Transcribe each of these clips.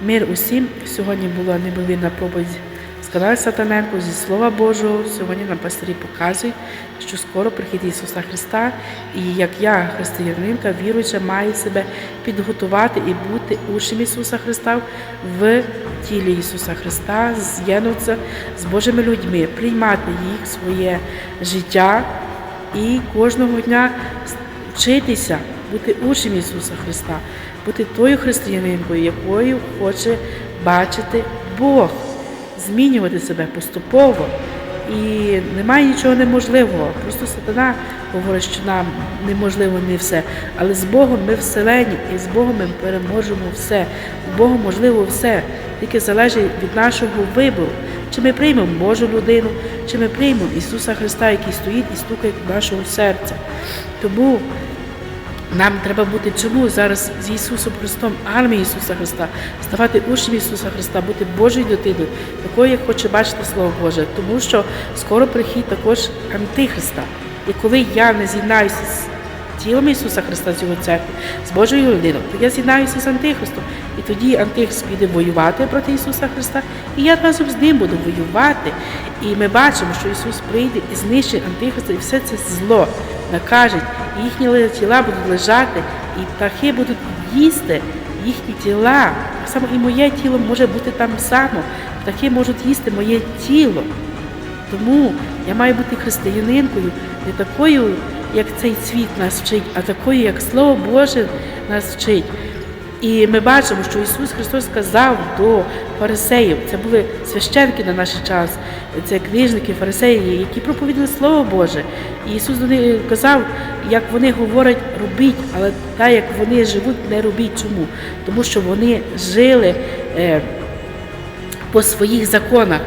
Мир усім. Сьогодні була неймовірна проповідь з каналу Сатаненко зі Слова Божого. Сьогодні нам пастирі показують, що скоро прихід Ісуса Христа, і як я, християнинка, віруюча, маю себе підготувати і бути учнем Ісуса Христа в тілі Ісуса Христа, з'єднуватися з Божими людьми, приймати їх своє життя і кожного дня вчитися бути учнем Ісуса Христа, бути тою християнинкою, якою хоче бачити Бог, змінювати себе поступово. І немає нічого неможливого. Просто сатана говорить, що нам неможливо не все. Але з Богом ми вселені, і з Богом ми переможемо все. З Богом можливо все. Тільки залежить від нашого вибору. Чи ми приймемо Божу людину, чи ми приймемо Ісуса Христа, який стоїть і стукає до нашого серця. Тому нам треба бути чому зараз з Ісусом Христом, армією Ісуса Христа, ставати учнем Ісуса Христа, бути Божою дитиною, такою, як хоче бачити Слово Боже, тому що скоро прихід також Антихриста. І коли я не з'єднаюся з тілом Ісуса Христа, з Його церкви, з Божою людиною, то я з'єднаюся з Антихристом. І тоді Антихрист піде воювати проти Ісуса Христа, і я разом з ним буду воювати. І ми бачимо, що Ісус прийде і знищить Антихриста, і все це зло накажуть, їхні тіла будуть лежати, і птахи будуть їсти їхні тіла. Так само і моє тіло може бути там само. Птахи можуть їсти моє тіло. Тому я маю бути християнинкою, не такою, як цей світ нас вчить, а такою, як Слово Боже нас вчить. І ми бачимо, що Ісус Христос сказав до фарисеїв, це були священки на наш час, це книжники, фарисеї, які проповідали Слово Боже. І Ісус до них казав, як вони говорять, робіть, але так, як вони живуть, не робіть. Чому? Тому що вони жили е, по своїх законах,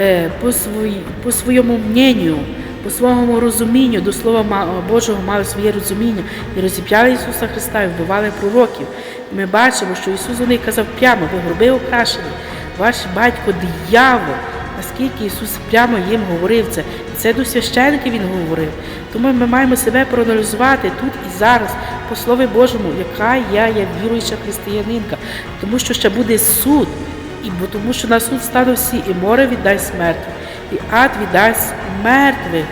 е, по, свої, по своєму мненню, по своєму розумінню до Слова Божого мали своє розуміння і розіп'яли Ісуса Христа і вбивали пророків. Ми бачимо, що Ісус них казав прямо, ви гроби окрашені, ваш батько диявол. Наскільки Ісус прямо їм говорив це, це до священиків Він говорив. Тому ми маємо себе проаналізувати тут і зараз, по Слові Божому, яка я є віруюча християнинка, тому що ще буде суд, і бо тому що на суд стануть всі, і море віддасть мертвих, і ад віддасть мертвих.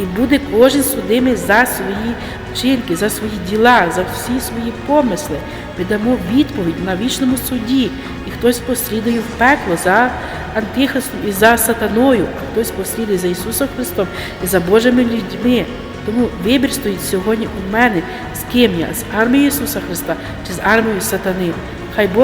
І буде кожен судимий за свої вчинки, за свої діла, за всі свої помисли. Ми дамо відповідь на вічному суді. І хтось послідує в пекло за Антихристом і за сатаною, а хтось послідує за Ісусом Христом і за Божими людьми. Тому вибір стоїть сьогодні у мене, з ким я, з армією Ісуса Христа чи з армією сатани. Хай Бог